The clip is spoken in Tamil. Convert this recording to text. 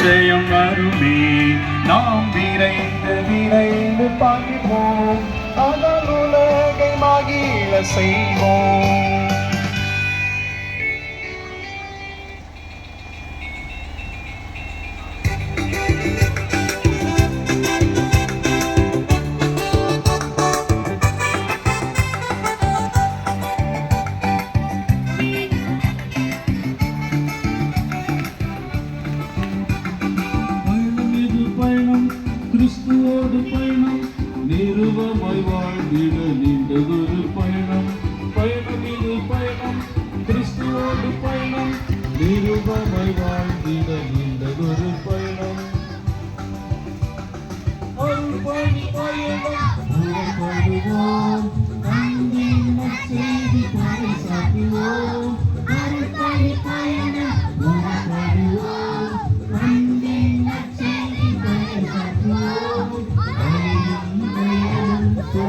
நிச்சயம் வருமே. நாம் விரைந்து விரைந்து பார்ப்போம். அதன் உலகை மகிழ செய்வோம். கிறிஸ்துவோடு பயணம். நிறுவமாய் வாழ்ந்திட நீண்டதொரு பயணம். பயணம் இது பயணம் கிறிஸ்துவோடு பயணம். நிறுவமாய் வாழ்ந்திட நீண்டதொரு பயணம். அருள் பணி பயணம் அன்பின் நற்செய்தி பறைசாற்றுவோம் அருள்